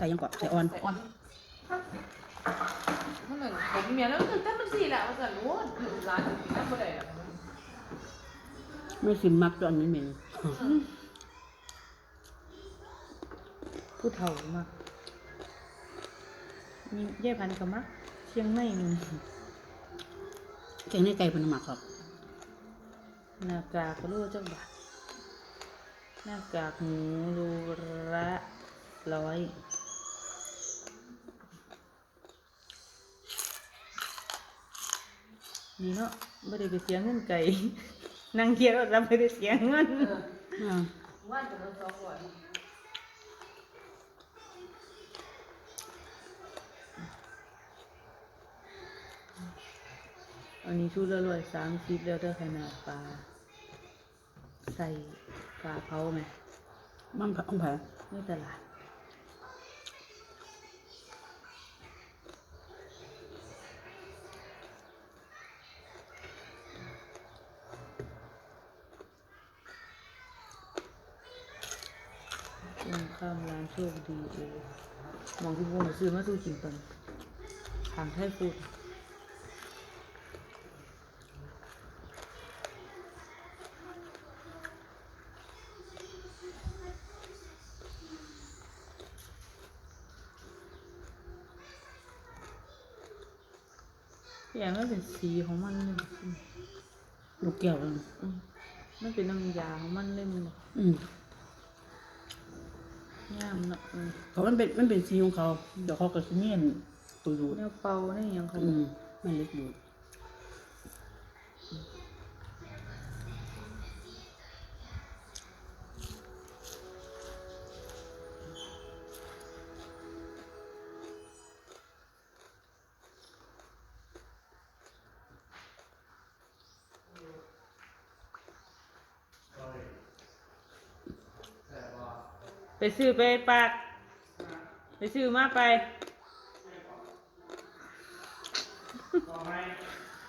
ใส่ยังก่อนใส่ออนใส่อ่อนมันเหมือนผมเมียแล้วคือแต่มันสี่แหละว่าจะรู้ว่าร้านกินน้ำบ่ได้อะไม่สิมักตัวอันนี้เมนผู้เฒ่ามากมีแย่พันธุ์กับมักเชียงไม่มีแกงในไก่เป็นหมักครับหน้ากากก็รู้จักบาทหน้ากากหมูรูละร้อย นี่เนาะไม่ได้ไปเสียเงินไก่นั่งเคียร์แล้วไม่ได้เสียเงินอ่าว่านจะโดนสองร้อยอันนี้ชุดละร้อยสามสิบแล้วเด้อขนาดปลาใส่ปลาเผาไหมบ้างผักของแผลในตลาด ตรงข้ามร้านโชคดีเอมองที่วงซื้อมาสู้กินตันทางไทยฟูดอย่างมันเป็นสีของมันเลยลูกแก้วแล้วนะอืมมันเป็นน้ำยาของมันเลยมันอืม ย่ามเนาะอืมเพราะมันเป็นมันเป็นสีของเขา เดี๋ยวเขาก็สิเมียนตัวอยู่แนวเป่าแนวหยังเขาอืมมันเล็กอยู่ ไปซื้อไปปาก ไปซื้อมาไป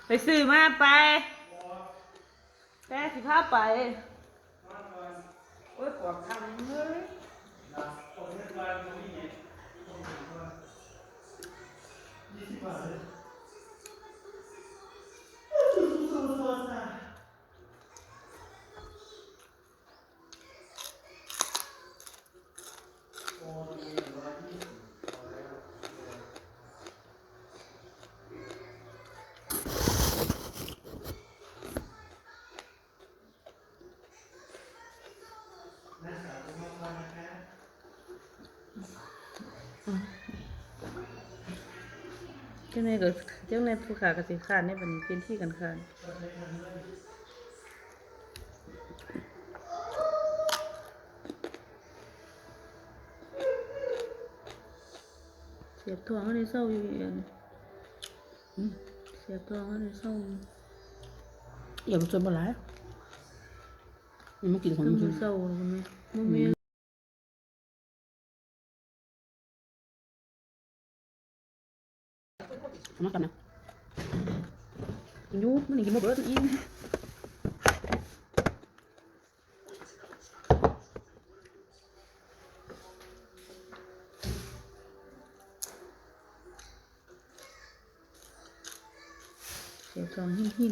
ไปซื้อมาไปแต่สิพาไปโอ้ยกว่าคำเลย เจ้าในก็เจ้าในผู้ขากสิขาดในบัดนเป็นที่กันขาดเสียบทองก็ในเศร้าอยู่อย่างอืมเสียบทองก็ในเศร้าอยู่อย่าไปชวนปลาไหลนี่มันกินของต้องมันอยู่เศร้าคุณแม่ เอามากันนะกินอยูมันนี่กินมาเบิดอีกเดี๋ยวจองหิ้มหิ้ม